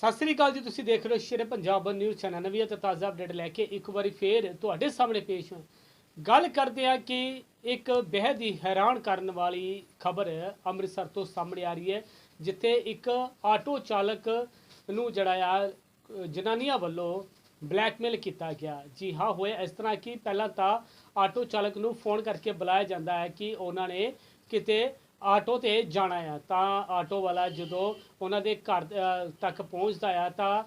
ਸਤਿ ਸ੍ਰੀ ਅਕਾਲ ਜੀ, ਤੁਸੀਂ ਦੇਖ ਰਹੇ ਹੋ ਸ਼ੇਰੇ ਪੰਜਾਬ ਨਿਊਜ਼ ਚੈਨਲ ਨਵੀਂ ਅਤੇ ਤਾਜ਼ਾ ਅਪਡੇਟ ਲੈ ਕੇ ਇੱਕ ਵਾਰੀ ਫੇਰ ਤੁਹਾਡੇ ਸਾਹਮਣੇ ਪੇਸ਼ ਹਾਂ। ਗੱਲ ਕਰਦੇ ਹਾਂ ਕਿ ਇੱਕ ਬੇहद ਹੀ ਹੈਰਾਨ ਕਰਨ ਵਾਲੀ ਖਬਰ ਅੰਮ੍ਰਿਤਸਰ ਤੋਂ ਸਾਹਮਣੇ ਆ ਰਹੀ ਹੈ, ਜਿੱਥੇ ਇੱਕ ਆਟੋ ਚਾਲਕ ਨੂੰ ਜਿਹੜਾ ਆ, ਜਨਾਨੀਆਂ ਵੱਲੋਂ ਬਲੈਕਮੇਲ ਕੀਤਾ ਗਿਆ। ਜੀ ਹਾਂ, ਹੋਇਆ ਇਸ ਤਰ੍ਹਾਂ ਕਿ ਪਹਿਲਾਂ ਤਾਂ ਆਟੋ ਚਾਲਕ ਨੂੰ ਫੋਨ ਕਰਕੇ ਬੁਲਾਇਆ ਜਾਂਦਾ ਹੈ ਕਿ ਉਹਨਾਂ ਨੇ ਕਿਤੇ ਆਟੋ ਤੇ ਜਾਣਾ ਆ, ਤਾਂ ਆਟੋ ਵਾਲਾ ਜਦੋਂ ਉਹਨਾਂ ਦੇ ਘਰ ਤੱਕ ਪਹੁੰਚਦਾ ਆ, ਤਾਂ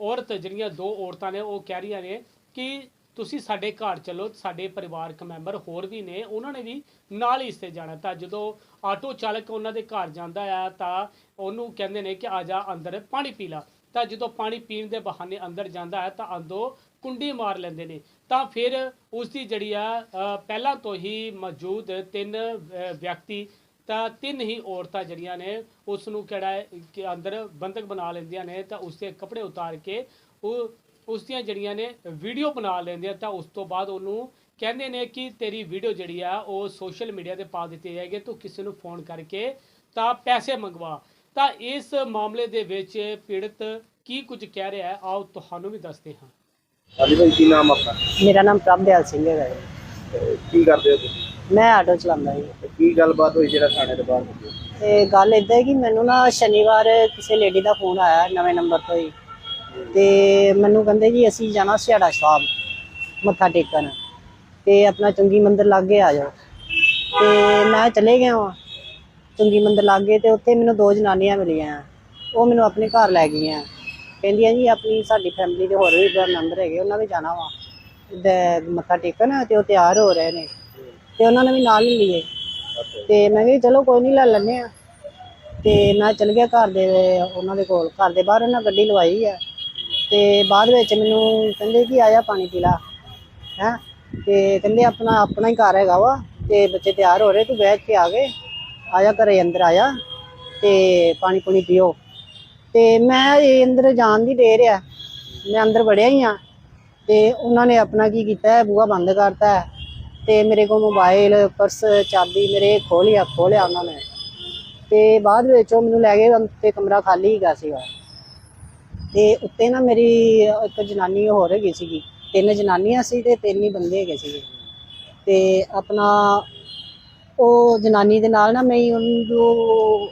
ਔਰਤ ਜਿਹੜੀਆਂ ਦੋ ਔਰਤਾਂ ਨੇ, ਉਹ ਕਹਿ ਰਹੀਆਂ ਨੇ ਕਿ ਤੁਸੀਂ ਸਾਡੇ ਘਰ ਚਲੋ, ਸਾਡੇ ਪਰਿਵਾਰਕ ਮੈਂਬਰ ਹੋਰ ਵੀ ਨੇ, ਉਹਨਾਂ ਨੇ ਵੀ ਨਾਲ ਹੀ ਇਸਤੇ ਜਾਣਾ। ਤਾਂ ਜਦੋਂ ਆਟੋ ਚਾਲਕ ਉਹਨਾਂ ਦੇ ਘਰ ਜਾਂਦਾ ਆ, ਤਾਂ ਉਹਨੂੰ ਕਹਿੰਦੇ ਨੇ ਕਿ ਆ ਜਾ ਅੰਦਰ ਪਾਣੀ ਪੀ ਲਾ। ਤਾਂ ਜਦੋਂ ਪਾਣੀ ਪੀਣ ਦੇ ਬਹਾਨੇ ਅੰਦਰ ਜਾਂਦਾ ਹੈ ਤਾਂ ਅੰਦਰੋਂ ਕੁੰਡੀ ਮਾਰ ਲੈਂਦੇ ਨੇ। ਤਾਂ ਫਿਰ ਉਸ ਦੀ ਜਿਹੜੀ ਆ ਪਹਿਲਾਂ ਤੋਂ ਹੀ ਮੌਜੂਦ ਤਿੰਨ ਵਿਅਕਤੀ ਤਾਂ ਤਿੰਨ ਹੀ ਔਰਤਾਂ ਜਿਹੜੀਆਂ ਨੇ ਉਸ ਨੂੰ ਕਿਹੜਾ ਹੈ ਕਿ ਅੰਦਰ ਬੰਦਕ ਬਣਾ ਲੈਂਦੀਆਂ ਨੇ ਤਾਂ ਉਸ ਦੇ ਕੱਪੜੇ ਉਤਾਰ ਕੇ ਉਹ ਉਸ ਦੀਆਂ ਜਿਹੜੀਆਂ ਨੇ ਵੀਡੀਓ ਬਣਾ ਲੈਂਦੇ ਆ ਤਾਂ ਉਸ ਤੋਂ ਬਾਅਦ ਉਹਨੂੰ ਕਹਿੰਦੇ ਨੇ ਕਿ ਤੇਰੀ ਵੀਡੀਓ ਜਿਹੜੀ ਆ ਉਹ ਸੋਸ਼ਲ ਮੀਡੀਆ ਤੇ ਪਾ ਦਿੱਤੀ ਜਾਏਗੀ ਤੂੰ ਕਿਸੇ ਨੂੰ ਫੋਨ ਕਰਕੇ ਤਾਂ ਪੈਸੇ ਮੰਗਵਾ। ਤਾਂ ਇਸ ਮਾਮਲੇ ਦੇ ਵਿੱਚ ਪੀੜਤ ਕੀ ਕੁਝ ਕਹਿ ਰਿਹਾ ਹੈ ਆਓ ਤੁਹਾਨੂੰ ਵੀ ਦੱਸਦੇ ਹਾਂ। ਹਾਂਜੀ ਭਾਈ ਕੀ ਨਾਮ ਆਪਣਾ? ਮੇਰਾ ਨਾਮ ਪ੍ਰਭਦਿਆਲ ਸਿੰਘ। ਤੇ ਕੀ ਕਰਦੇ ਹੋ ਤੁਸੀਂ? ਮੈਂ ਆਟੋ ਚਲਾਉਂਦਾ ਜੀ। ਤੇ ਕੀ ਗੱਲਬਾਤ ਹੋਈ ਜਿਹੜਾ ਥਾਣੇ ਦੇ ਬਾਹਰ? ਤੇ ਗੱਲ ਇਦਾਂ ਹੈ ਕਿ ਮੈਨੂੰ ਨਾ ਸ਼ਨੀਵਾਰ ਕਿਸੇ ਲੇਡੀ ਦਾ ਫੋਨ ਆਇਆ ਨਵੇਂ ਨੰਬਰ ਤੋਂ ਹੀ। ਤੇ ਮੈਨੂੰ ਕਹਿੰਦੇ ਜੀ ਅਸੀਂ ਜਾਣਾ ਸਿਆੜਾ ਸਾਹਿਬ ਮੱਥਾ ਟੇਕਣ। ਤੇ ਆਪਣਾ ਚੁੰਗੀ ਮੰਦਿਰ ਲਾਗੇ ਆ ਜਾਓ। ਤੇ ਮੈਂ ਚਲੇ ਗਿਆ ਵਾਂ ਚੁੰਗੀ ਮੰਦਿਰ ਲਾਗੇ ਤੇ ਉੱਥੇ ਮੈਨੂੰ ਦੋ ਜਨਾਨੀਆਂ ਮਿਲੀਆਂ। ਉਹ ਮੈਨੂੰ ਆਪਣੇ ਘਰ ਲੈ ਗਈਆਂ। ਕਹਿੰਦੀਆਂ ਜੀ ਆਪਣੀ ਸਾਡੀ ਫੈਮਿਲੀ ਦੇ ਹੋਰ ਵੀ ਮੈਂਬਰ ਹੈਗੇ ਉਹਨਾਂ ਵੀ ਜਾਣਾ ਵਾ। ਮੱਥਾ ਟੇਕਣ ਤੇ ਉਹ ਤਿਆਰ ਹੋ ਰਹੇ ਨੇ। ਤੇ ਉਹਨਾਂ ਨੇ ਵੀ ਨਾਲ ਹੀ ਲਈਏ। ਤੇ ਮੈਂ ਕਿਹਾ ਚਲੋ ਕੋਈ ਨਹੀਂ ਲੈ ਲੈਨੇ ਆ ਤੇ ਮੈਂ ਚਲ ਗਿਆ ਘਰ ਦੇ ਉਹਨਾਂ ਦੇ ਕੋਲ। ਘਰ ਦੇ ਬਾਹਰ ਉਹਨਾਂ ਗੱਡੀ ਲਵਾਈ ਆ। ਤੇ ਬਾਅਦ ਵਿੱਚ ਮੈਨੂੰ ਕਹਿੰਦੇ ਕਿ ਆਇਆ ਪਾਣੀ ਪੀ ਲਾ। ਹੈ? ਤੇ ਕਹਿੰਦੇ ਆਪਣਾ ਆਪਣਾ ਹੀ ਘਰ ਹੈਗਾ ਵਾ। ਤੇ ਬੱਚੇ ਤਿਆਰ ਹੋ ਰਹੇ ਤੂੰ ਬੈਠ ਕੇ ਆ ਗਏ ਆਇਆ ਘਰੇ ਅੰਦਰ ਆਇਆ ਤੇ ਪਾਣੀ ਪੁਣੀ ਪੀਓ। ਤੇ ਮੈਂ ਇਹ ਅੰਦਰ ਜਾਣ ਦੀ ਦੇਰ ਆ। ਮੈਂ ਅੰਦਰ ਵੜਿਆ ਹੀ ਆ। ਤੇ ਉਹਨਾਂ ਨੇ ਆਪਣਾ ਕੀ ਕੀਤਾ ਹੈ? ਬੂਹਾ ਬੰਦ ਕਰਤਾ ਹੈ। ਤੇ ਮੇਰੇ ਕੋਲ ਮੋਬਾਈਲ ਪਰਸ ਚਾਬੀ ਮੇਰੇ ਖੋਲਿਆ ਖੋਲਿਆ ਉਹਨਾਂ ਨੇ। ਤੇ ਬਾਅਦ ਵਿੱਚ ਉਹ ਮੈਨੂੰ ਲੈ ਗਏ ਤੇ ਕਮਰਾ ਖਾਲੀ ਹੀਗਾ ਸੀਗਾ। ਤੇ ਉੱਤੇ ਨਾ ਮੇਰੀ ਇੱਕ ਜਨਾਨੀ ਹੋਰ ਹੈਗੀ ਸੀਗੀ। ਤਿੰਨ ਜਨਾਨੀਆਂ ਸੀ ਤੇ ਤਿੰਨ ਹੀ ਬੰਦੇ ਹੈਗੇ ਸੀਗੇ। ਤੇ ਆਪਣਾ ਉਹ ਜਨਾਨੀ ਦੇ ਨਾਲ ਨਾ ਮੈਂ ਉਹਨੂੰ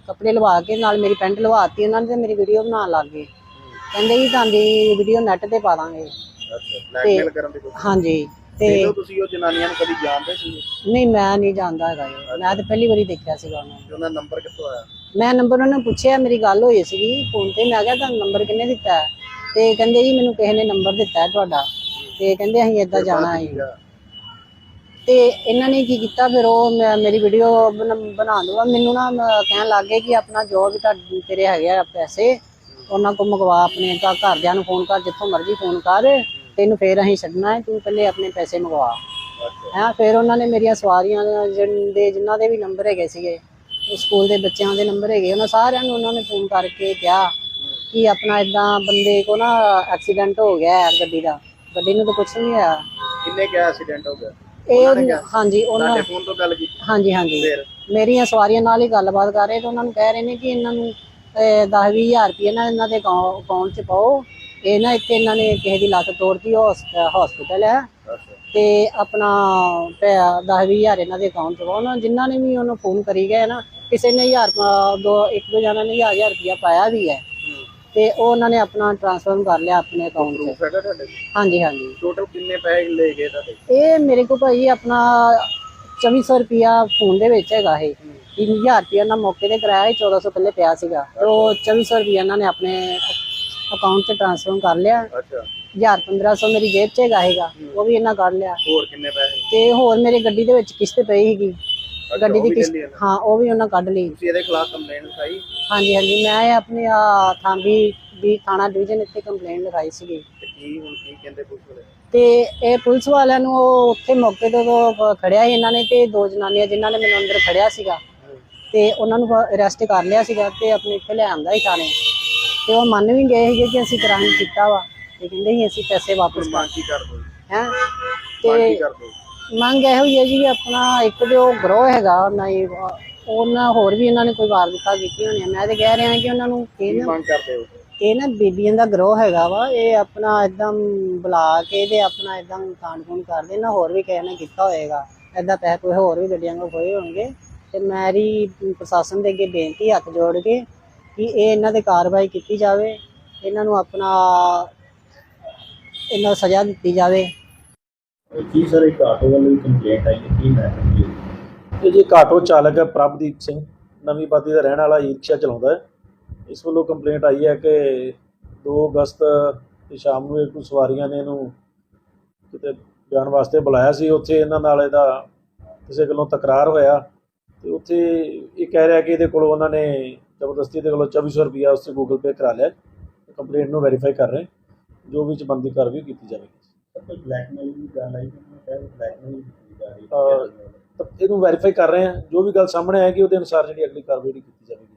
ਕੱਪੜੇ ਲਵਾ ਕੇ ਨਾਲ ਮੇਰੀ ਪੈਂਟ ਲਵਾਤੀ ਉਹਨਾਂ ਨੇ ਤੇ ਮੇਰੀ ਵੀਡੀਓ ਬਣਾਉਣ ਲੱਗ ਗਏ। ਕਹਿੰਦੇ ਜੀ ਤੁਹਾਡੀ ਵੀਡੀਓ ਨੈਟ ਤੇ ਪਾ ਦਾਂਗੇ। ਹਾਂਜੀ। ਤੇ ਤੇ ਤੁਸੀਂ ਉਹ ਜਨਾਨੀਆਂ ਨੂੰ ਕਦੀ ਜਾਣਦੇ ਸੀ ਨਹੀਂ ਮੈਂ ਨਹੀਂ ਜਾਣਦਾ ਹੈਗਾ ਜੀ। ਮੈਂ ਤਾਂ ਪਹਿਲੀ ਵਾਰੀ ਦੇਖਿਆ ਸੀਗਾ ਉਹਨਾਂ ਨੂੰ। ਤੇ ਉਹਨਾਂ ਦਾ ਨੰਬਰ ਕਿੱਥੋਂ ਆਇਆ? ਮੈਂ ਨੰਬਰ ਉਹਨਾਂ ਨੂੰ ਪੁੱਛਿਆ ਮੇਰੀ ਗੱਲ ਹੋਈ ਸੀਗੀ ਫੋਨ ਤੇ। ਮੈਂ ਕਿਹਾ ਤੁਹਾਨੂੰ ਨੰਬਰ ਕਿੰਨੇ ਦਿੱਤਾ? ਹੈ? ਤੇ ਕਹਿੰਦੇ ਜੀ ਮੈਨੂੰ ਕਿਸੇ ਨੇ ਨੰਬਰ ਦਿੱਤਾ ਹੈ ਤੁਹਾਡਾ। ਤੇ ਕਹਿੰਦੇ ਅਸੀਂ ਏਦਾਂ ਜਾਣਾ ਹੈ। ਤੇ ਇਹਨਾਂ ਨੇ ਕੀ ਕੀਤਾ? ਫਿਰ ਉਹ ਮੈਂ- ਮੇਰੀ ਵੀਡੀਓ ਬਣਾ ਦੂਗਾ ਮੈਨੂੰ ਨਾ ਮ- ਕਹਿਣ ਲੱਗ ਗਏ ਕਿ ਆਪਣਾ ਜੋ ਵੀ ਤੁਹਾਡੇ ਤੇਰੇ ਹੈਗੇ ਆ ਪੈਸੇ। ਉਹਨਾਂ ਕੋ ਮੰਗਵਾ ਆਪਣੇ ਘਰ- ਘਰਦਿਆਂ ਨੂੰ ਫੋਨ ਕਰ ਜਿੱਥੋਂ ਮਰਜ਼ੀ ਫੋਨ ਕਰ। ਤੈਨੂੰ ਫੇਰ ਅਸੀਂ ਛੱਡਣਾ ਹੈ ਤੂੰ ਪਹਿਲੇ ਆਪਣੇ ਪੈਸੇ ਮੰਗਵਾ। ਹਾਂ ਫਿਰ ਉਹਨਾਂ ਨੇ ਮੇਰੀਆਂ ਸਵਾਰੀਆਂ ਦੇ ਜਿਨ੍ਹਾਂ ਦੇ ਵੀ ਨੰਬਰ ਹੈਗੇ ਸੀਗੇ ਉਹ ਸਕੂਲ ਦੇ ਬੱਚਿਆਂ ਦੇ ਨੰਬਰ ਹੈਗੇ ਉਹਨਾਂ ਸਾਰਿਆਂ ਨੂੰ ਉਹਨਾਂ ਨੇ ਫੋਨ ਕਰਕੇ ਕਿਹਾ ਕਿ ਆਪਣਾ ਇਦਾਂ ਬੰਦੇ ਕੋ ਨਾ ਐਕਸੀਡੈਂਟ ਹੋ ਗਿਆ ਹੈ ਗੱਡੀ ਦਾ। ਗੱਡੀ ਨੂੰ ਤਾਂ ਕੁਝ ਨਹੀਂ ਹੋਇਆ। ਕਿੰਨੇ ਕਿਹਾ ਐਕਸੀਡੈਂਟ ਹੋ ਗਿਆ ਇਹ ਹਾਂਜੀ ਉਹਨਾਂ ਤੁਹਾਡੇ ਫੋਨ ਤੋਂ ਗੱਲ ਕੀਤੀ? ਹਾਂਜੀ ਹਾਂਜੀ। ਮੇਰੀਆਂ ਸਵਾਰੀਆਂ ਨਾਲ ਹੀ ਗੱਲਬਾਤ ਕਰ ਰਹੇ ਤੇ ਉਹਨਾਂ ਨੂੰ ਕਹਿ ਰਹੇ ਨੇ ਕਿ ਇਹਨਾਂ ਨੂੰ 10-20000 ਰੁਪਏ ਨਾ ਇਹਨਾਂ ਦੇ ਅਕਾਊਂਟ 'ਚ ਪਾਓ। ਇਹ ਨਾ ਇੱਥੇ ਇਹਨਾਂ ਨੇ ਕਿਸੇ ਦੀ ਲੱਤ ਤੋੜਤੀ ਹਸਪੀਟਲ ਹੈ। ਤੇ ਆਪਣਾ 10-20000 ਇਹਨਾਂ ਦੇ ਅਕਾਊਂਟ 'ਚ ਉਹਨਾਂ ਜਿਨ੍ਹਾਂ ਨੇ ਵੀ ਉਹਨੂੰ ਫੋਨ ਕਰੀ ਗਏ ਨਾ ਕਿਸੇ ਨੇ ਹਜ਼ਾਰ ਅ, ਦੋ ਇੱਕ ਦੋ ਜਣਾਂ ਨੇ 1000 ਰੁਪਇਆ ਪਾਇਆ ਵੀ ਹੈ। ਤੇ ਉਹ ਉਹਨਾਂ ਨੇ ਆਪਣਾ ਟ੍ਰਾਂਸਫਰ ਕਰ ਲਿਆ ਆਪਣੇ ਅਕਾਊਂਟ 'ਚ। ਹਾਂਜੀ ਹਾਂਜੀ। ਟੋਟਲ ਕਿੰਨੇ ਪੈਸੇ ਲੈ ਗਏ ਤੁਹਾਡੇ? ਇਹ ਮੇਰੇ ਕੋਲ ਭਾਈ ਆਪਣਾ 2400 ਰੁਪਿਆ ਫੋਨ ਦੇ ਵਿੱਚ ਹੈਗਾ ਇਹ। 3000 ਰੁਪਿਆ ਨਾ ਮੌਕੇ ਤੇ ਕਰਾਇਆ ਸੀ 1400 ਪਹਿਲੇ ਪਿਆ ਸੀਗਾ। ਤੇ ਉਹ 2400 ਰੁਪਿਆ ਇਹਨਾਂ ਨੇ ਆਪਣੇ ਅਕਾਊਂਟ 'ਚ ਟ੍ਰਾਂਸਫਰ ਕਰ ਲਿਆ। ਅੱਛਾ। 1000 1500 ਮੇਰੀ ਜੇਬ 'ਚ ਹੈਗਾ ਹੈਗਾ ਉਹ ਵੀ ਇਹਨਾਂ ਕੱਢ ਲਿਆ। ਹੋਰ ਕਿੰਨੇ ਪੈਸੇ? ਤੇ ਹੋਰ ਮੇਰੇ ਗੱਡੀ ਦੇ ਵਿੱਚ ਕਿਸ਼ਤ ਪਈ ਸੀਗੀ। ਗੱਡੀ ਦੀ ਵੀ ਕਿਸ਼ਤ। ਹਾਂ ਉਹ ਵੀ ਉਹਨਾਂ ਕੱਢ ਲਈ। ਤੁਸੀਂ ਇਹਦੇ ਖਿਲਾਫ ਕੰਪਲੇਂਟ ਲਿਖਾਈ? ਹਾਂਜੀ ਹਾਂਜੀ ਮੈਂ ਆਪਣੇ ਆ ਥਾਂਬੀ ਦੀ ਥਾਣਾ ਡਿਵੀਜ਼ਨ ਇੱਥੇ ਕੰਪਲੇਂਟ ਲਿਖਾਈ ਸੀਗੀ। ਤੇ ਕੀ ਹੁਣ ਕੀ ਕਹਿੰਦੇ ਪੁਲਿਸ ਵਾਲੇ? ਤੇ ਇਹ ਪੁਲਿਸ ਵਾਲਿਆਂ ਨੂੰ ਉਹ ਉੱਥੇ ਮੌਕੇ ਤੋਂ ਖੜਿਆ ਸੀ ਇਹਨਾਂ ਨੇ ਤੇ ਦੋ ਜਨਾਨੀਆਂ ਜਿਨ੍ਹਾਂ ਨੇ ਮੈਨੂੰ ਅੰਦਰ ਖੜਿਆ ਸੀਗਾ। ਤੇ ਉਹਨਾਂ ਨੂੰ ਅਰੈਸਟ ਕਰ ਲਿਆ ਸੀਗਾ ਤੇ ਆਪਣੇ ਇੱਥੇ ਲੈ ਆਂਦਾ ਸੀ ਥਾਣੇ। ਤੇ ਉਹ ਮੰਨ ਵੀ ਗਏ ਸੀਗੇ ਕਿ ਅਸੀਂ ਕ੍ਰਾਈਮ ਕੀਤਾ ਵਾ। ਤੇ ਕਹਿੰਦੇ ਸੀ ਅਸੀਂ ਪੈਸੇ ਵਾਪਸ ਕੀ ਕਰ ਦੋ ਹੈ? ਮੰਗ ਕੀ ਤੇ ਮੰਗ ਇਹੋ ਹੀ ਹੈ ਜੀ ਆਪਣਾ ਇੱਕ ਜੋ ਗਰੋਹ ਹੈਗਾ ਨਾ ਇਹ ਉਹਨਾਂ ਹੋਰ ਵੀ ਉਹਨਾਂ ਨੇ ਕੋਈ ਵਾਰਦਾਤਾਂ ਕੀਤੀ ਹੋਣੀ। ਮੈਂ ਤੇ ਕਹਿ ਰਿਹਾ ਕਿ ਉਹਨਾਂ ਨੂੰ ਇਹ ਮੰਗ ਕਰਦੇ ਹੋ? ਇਹ ਨਾ ਬੀਬੀਆਂ ਦਾ ਗਰੋਹ ਹੈਗਾ ਵਾ ਇਹ ਆਪਣਾ ਇਦਾਂ ਬੁਲਾ ਕੇ ਤੇ ਆਪਣਾ ਇਦਾਂ ਖੂਨ ਕਰਦੇ ਨਾ ਹੋਰ ਵੀ ਕਿਸੇ ਨੇ ਕੀਤਾ ਹੋਏਗਾ। ਏਦਾਂ ਪੈਸੇ ਕੋਈ ਹੋਰ ਵੀ ਗੱਡੀਆਂ ਕੋ ਹੋਣਗੇ। ਤੇ ਮੇਰੀ ਪ੍ਰਸ਼ਾਸਨ ਦੇ ਅੱਗੇ ਬੇਨਤੀ ਹੱਥ ਜੋੜ ਕੇ ਕਿ ਇਹ ਇਹਨਾਂ ਤੇ ਕਾਰਵਾਈ ਕੀਤੀ ਜਾਵੇ ਇਹਨਾਂ ਨੂੰ ਆਪਣਾ ਇਹਨਾਂ ਨੂੰ ਸਜ਼ਾ ਦਿੱਤੀ ਜਾਵੇ। ਕੀ ਸਰ ਇੱਕ ਆਟੋ ਵੱਲੋਂ ਵੀ ਕੰਪਲੇਂਟ ਆਈ ਹੈ ਕੀ ਮੈਟਰ ਜੀ ਇਹ ਜੀ ਇੱਕ ਆਟੋ ਚਾਲਕ ਹੈ ਪ੍ਰਭਦੀਪ ਸਿੰਘ ਨਵੀਂ ਬਾਦੀ ਦਾ ਰਹਿਣ ਵਾਲਾ ਈ ਰਿਕਸ਼ਾ ਚਲਾਉਂਦਾ ਹੈ। ਇਸ ਵੱਲੋਂ ਕੰਪਲੇਂਟ ਆਈ ਹੈ ਕਿ 2 ਅਗਸਤ ਦੀ ਸ਼ਾਮ ਨੂੰ ਇਹ ਕੁਝ ਸਵਾਰੀਆਂ ਨੇ ਇਹਨੂੰ ਕਿਤੇ ਜਾਣ ਵਾਸਤੇ ਬੁਲਾਇਆ ਸੀ। ਉੱਥੇ ਇਹਨਾਂ ਨਾਲ ਇਹਦਾ ਕਿਸੇ ਗੱਲੋਂ ਤਕਰਾਰ ਹੋਇਆ ਤੇ ਉੱਥੇ ਇਹ ਕਹਿ ਰਿਹਾ ਕਿ ਇਹਦੇ ਕੋਲੋਂ ਉਹਨਾਂ ਨੇ ਜ਼ਬਰਦਸਤੀ ਦੇ ਕੋਲੋਂ 2400 ਰੁਪਇਆ ਉਸ ਤੇ ਗੂਗਲ ਪੇ ਕਰਾ ਲਿਆ। ਕੰਪਲੇਂਟ ਨੂੰ ਵੈਰੀਫਾਈ ਕਰ ਰਹੇ ਜੋ ਵੀ ਚਬੰਦੀ ਕਾਰਵਾਈ ਕੀਤੀ ਜਾਵੇਗੀ। ਕੋਈ ਬਲੈਕਮੇਲ ਦੀ ਗੱਲ ਆਈ ਕਿ ਬਲੈਕਮੇਲ ਕੀਤੀ ਜਾ ਰਹੀ ਹੈ। ਤਾਂ ਇਹਨੂੰ ਵੈਰੀਫਾਈ ਕਰ ਰਹੇ ਹਾਂ। ਜੋ ਵੀ ਗੱਲ ਸਾਹਮਣੇ ਆਏਗੀ ਉਹਦੇ ਅਨੁਸਾਰ ਜਿਹੜੀ ਅਗਲੀ ਕਾਰਵਾਈ ਕੀਤੀ ਜਾਵੇਗੀ।